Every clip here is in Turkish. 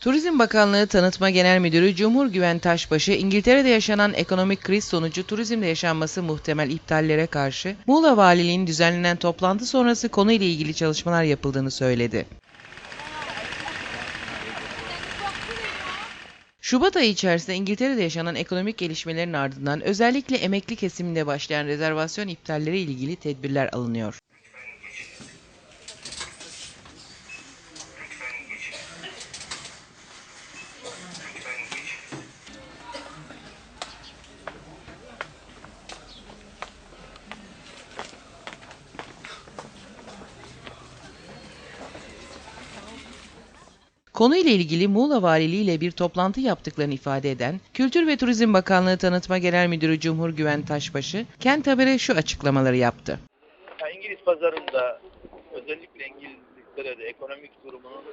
Turizm Bakanlığı Tanıtma Genel Müdürü Cumhur Güven Taşbaşı, İngiltere'de yaşanan ekonomik kriz sonucu turizmde yaşanması muhtemel iptallere karşı Muğla Valiliğinin düzenlenen toplantı sonrası konuyla ilgili çalışmalar yapıldığını söyledi. Şubat ayı içerisinde İngiltere'de yaşanan ekonomik gelişmelerin ardından özellikle emekli kesiminde başlayan rezervasyon iptalleri ilgili tedbirler alınıyor. Konuyla ilgili Muğla Valiliği ile bir toplantı yaptıklarını ifade eden Kültür ve Turizm Bakanlığı Tanıtma Genel Müdürü Cumhur Güven Taşbaşı, Kent Haber'e şu açıklamaları yaptı. Ya İngiliz pazarında özellikle İngiltere'de ekonomik durumunun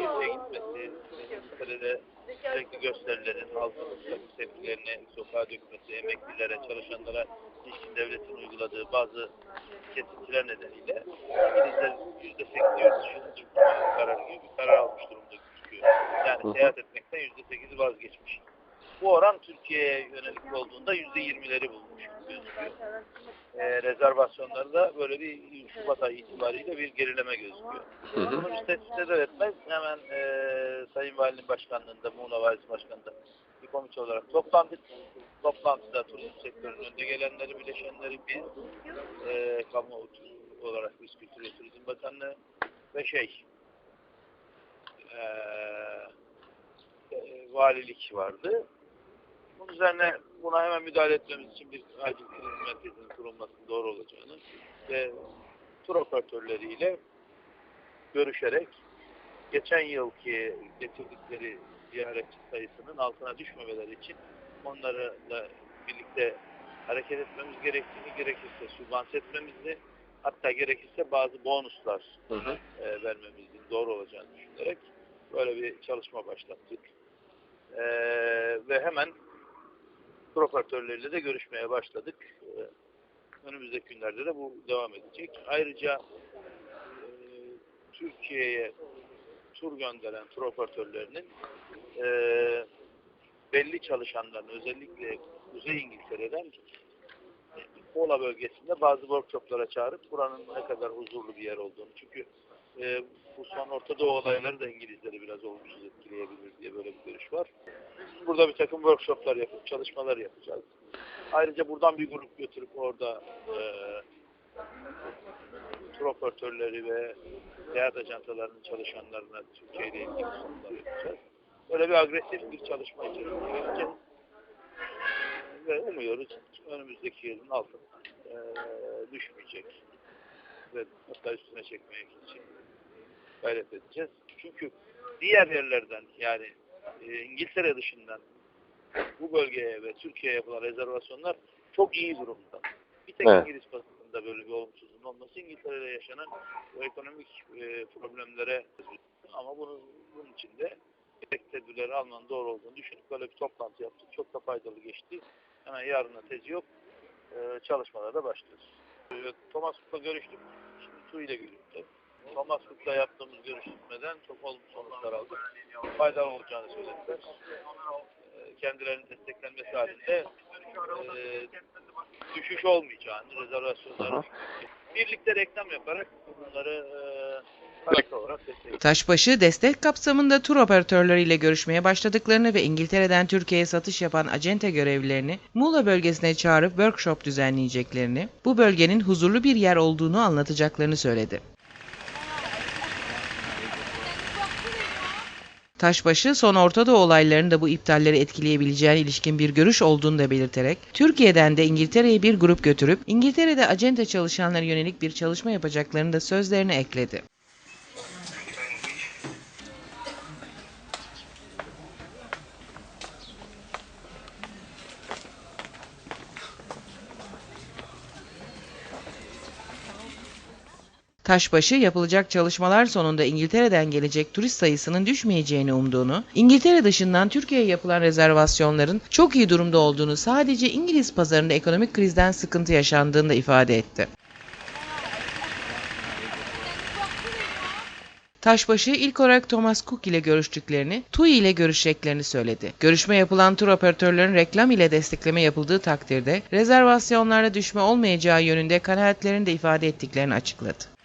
yükseğe gitmesi, İngiltere'de sürekli gösterilerin, halkın tepkilerini sokağa dökmesi, emeklilere, çalışanlara ilişkin devletin uyguladığı bazı kesintiler nedeniyle İngilizler yüzde seksen yurt dışına çıkma kararı gibi bir karar almış durumda gözüküyor. Yani seyahat etmekten yüzde sekizi vazgeçmiş. Bu oran Türkiye'ye yönelik olduğunda yüzde yirmileri bulmuş gözüküyor e, rezervasyonları da böyle bir Şubat ayı itibariyle bir gerileme gözüküyor. Bunu biz tespit eder etmez hemen e, Sayın Valinin Başkanlığında, Muğla Valisi Başkanlığında bir komite olarak toplandık. Toplantıda turizm sektörünün önde gelenleri, bileşenleri biz, e, kamu olarak biz Kültür ve Turizm Bakanlığı ve şey, e, e, valilik vardı. Bunun üzerine buna hemen müdahale etmemiz için bir acil turizm merkezinin kurulmasının doğru olacağını ve tur operatörleriyle görüşerek geçen yılki getirdikleri ziyaretçi sayısının altına düşmemeleri için onlarla birlikte hareket etmemiz gerektiğini gerekirse sübvanse etmemizi hatta gerekirse bazı bonuslar Hı hı. e, vermemizin doğru olacağını düşünerek böyle bir çalışma başlattık. E, ve hemen operatörleriyle de görüşmeye başladık. E, önümüzdeki günlerde de bu devam edecek. Ayrıca e, Türkiye'ye tur gönderen tur operatörlerinin e, belli çalışanların özellikle Kuzey İngiltere'den Kola bölgesinde bazı workshoplara çağırıp buranın ne kadar huzurlu bir yer olduğunu çünkü e, bu son Orta Doğu olayları da İngilizleri biraz olumsuz etkileyebilir diye böyle bir görüş var. Biz burada bir takım workshoplar yapıp çalışmalar yapacağız. Ayrıca buradan bir grup götürüp orada e, tur operatörleri ve seyahat ajantalarının çalışanlarına Türkiye ile ilgili sunumlar yapacağız. Böyle bir agresif bir çalışma içerisine gireceğiz. Ve umuyoruz önümüzdeki yılın altına e, düşmeyecek. Ve hatta üstüne çekmeye için gayret edeceğiz. Çünkü diğer yerlerden yani e, İngiltere dışından bu bölgeye ve Türkiye'ye yapılan rezervasyonlar çok iyi durumda. Bir tek Evet. İngiliz basınında böyle bir olumsuzluğun olması İngiltere'de yaşanan bu ekonomik e, problemlere ama bunu, bunun için de gerek tedbirleri almanın doğru olduğunu düşünüp böyle bir toplantı yaptık. Çok da faydalı geçti. Hemen yarına tezi yok. E, çalışmalara da başlıyoruz. E, Thomas Cook'la görüştük. Şimdi TÜİ ile görüştük. Thomas Cook'la yaptığımız görüşmeden çok olumlu sonuçlar aldık. Faydalı olacağını söylediler. E, kendilerinin desteklenmesi halinde e, düşüş olmayacağını, rezervasyonların birlikte reklam yaparak bunları e, olarak. Taşbaşı destek kapsamında tur operatörleriyle görüşmeye başladıklarını ve İngiltere'den Türkiye'ye satış yapan acente görevlilerini Muğla bölgesine çağırıp workshop düzenleyeceklerini, bu bölgenin huzurlu bir yer olduğunu anlatacaklarını söyledi. Taşbaşı son Orta Doğu olaylarının da bu iptalleri etkileyebileceğine ilişkin bir görüş olduğunu da belirterek, Türkiye'den de İngiltere'ye bir grup götürüp İngiltere'de acente çalışanlara yönelik bir çalışma yapacaklarını da sözlerine ekledi. Taşbaşı yapılacak çalışmalar sonunda İngiltere'den gelecek turist sayısının düşmeyeceğini umduğunu, İngiltere dışından Türkiye'ye yapılan rezervasyonların çok iyi durumda olduğunu sadece İngiliz pazarında ekonomik krizden sıkıntı yaşandığını da ifade etti. Taşbaşı ilk olarak Thomas Cook ile görüştüklerini, TUI ile görüşeceklerini söyledi. Görüşme yapılan tur operatörlerin reklam ile destekleme yapıldığı takdirde rezervasyonlarda düşme olmayacağı yönünde kanaatlerini de ifade ettiklerini açıkladı.